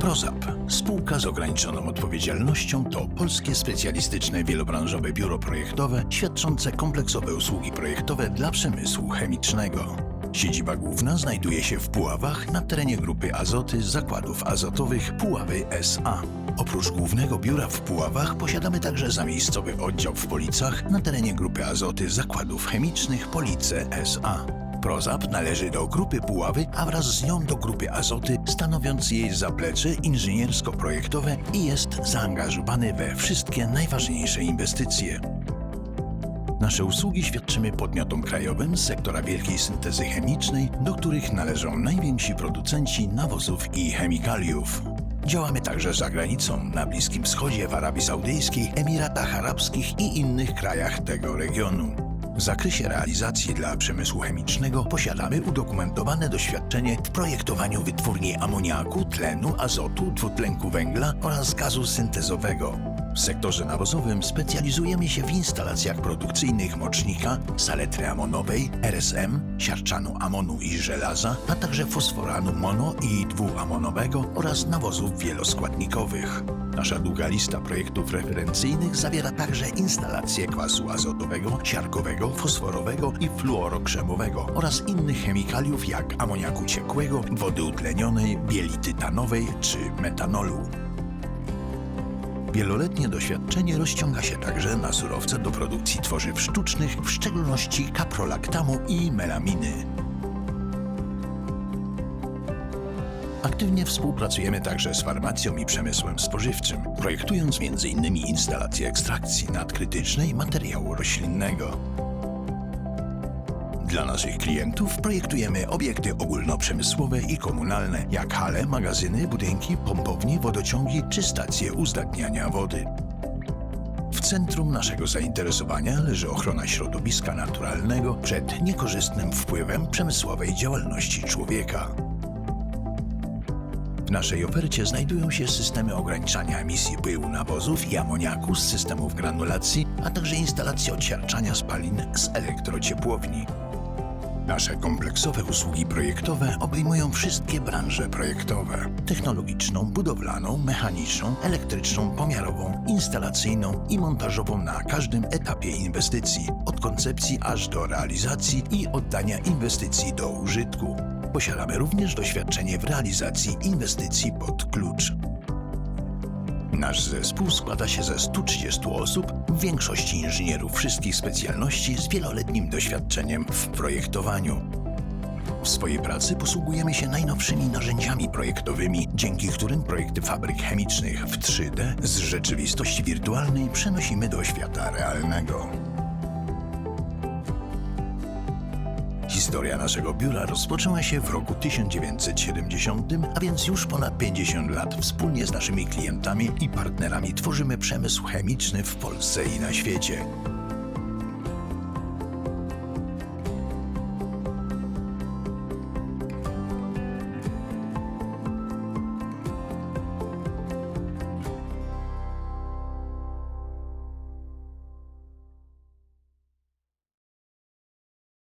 Prozap, spółka z ograniczoną odpowiedzialnością, to polskie specjalistyczne wielobranżowe biuro projektowe świadczące kompleksowe usługi projektowe dla przemysłu chemicznego. Siedziba główna znajduje się w Puławach na terenie grupy Azoty Zakładów Azotowych Puławy SA. Oprócz głównego biura w Puławach posiadamy także zamiejscowy oddział w Policach na terenie grupy Azoty Zakładów Chemicznych Police SA. Prozap należy do grupy Puławy, a wraz z nią do grupy Azoty, stanowiąc jej zaplecze inżyniersko-projektowe i jest zaangażowany we wszystkie najważniejsze inwestycje. Nasze usługi świadczymy podmiotom krajowym z sektora wielkiej syntezy chemicznej, do których należą najwięksi producenci nawozów i chemikaliów. Działamy także za granicą, na Bliskim Wschodzie, w Arabii Saudyjskiej, Emiratach Arabskich i innych krajach tego regionu. W zakresie realizacji dla przemysłu chemicznego posiadamy udokumentowane doświadczenie w projektowaniu wytwórni amoniaku, tlenu, azotu, dwutlenku węgla oraz gazu syntezowego. W sektorze nawozowym specjalizujemy się w instalacjach produkcyjnych mocznika, saletry amonowej, RSM, siarczanu amonu i żelaza, a także fosforanu mono i dwuamonowego oraz nawozów wieloskładnikowych. Nasza długa lista projektów referencyjnych zawiera także instalacje kwasu azotowego, siarkowego, fosforowego i fluorokrzemowego oraz innych chemikaliów jak amoniaku ciekłego, wody utlenionej, bieli tytanowej czy metanolu. Wieloletnie doświadczenie rozciąga się także na surowce do produkcji tworzyw sztucznych, w szczególności kaprolaktamu i melaminy. Aktywnie współpracujemy także z farmacją i przemysłem spożywczym, projektując m.in. instalacje ekstrakcji nadkrytycznej materiału roślinnego. Dla naszych klientów projektujemy obiekty ogólnoprzemysłowe i komunalne, jak hale, magazyny, budynki, pompownie, wodociągi czy stacje uzdatniania wody. W centrum naszego zainteresowania leży ochrona środowiska naturalnego przed niekorzystnym wpływem przemysłowej działalności człowieka. W naszej ofercie znajdują się systemy ograniczania emisji pyłu nawozów i amoniaku z systemów granulacji, a także instalacje odsiarczania spalin z elektrociepłowni. Nasze kompleksowe usługi projektowe obejmują wszystkie branże projektowe: technologiczną, budowlaną, mechaniczną, elektryczną, pomiarową, instalacyjną i montażową na każdym etapie inwestycji, od koncepcji aż do realizacji i oddania inwestycji do użytku. Posiadamy również doświadczenie w realizacji inwestycji pod klucz. Nasz zespół składa się ze 130 osób, w większości inżynierów wszystkich specjalności z wieloletnim doświadczeniem w projektowaniu. W swojej pracy posługujemy się najnowszymi narzędziami projektowymi, dzięki którym projekty fabryk chemicznych w 3D z rzeczywistości wirtualnej przenosimy do świata realnego. Historia naszego biura rozpoczęła się w roku 1970, a więc już ponad 50 lat wspólnie z naszymi klientami i partnerami tworzymy przemysł chemiczny w Polsce i na świecie.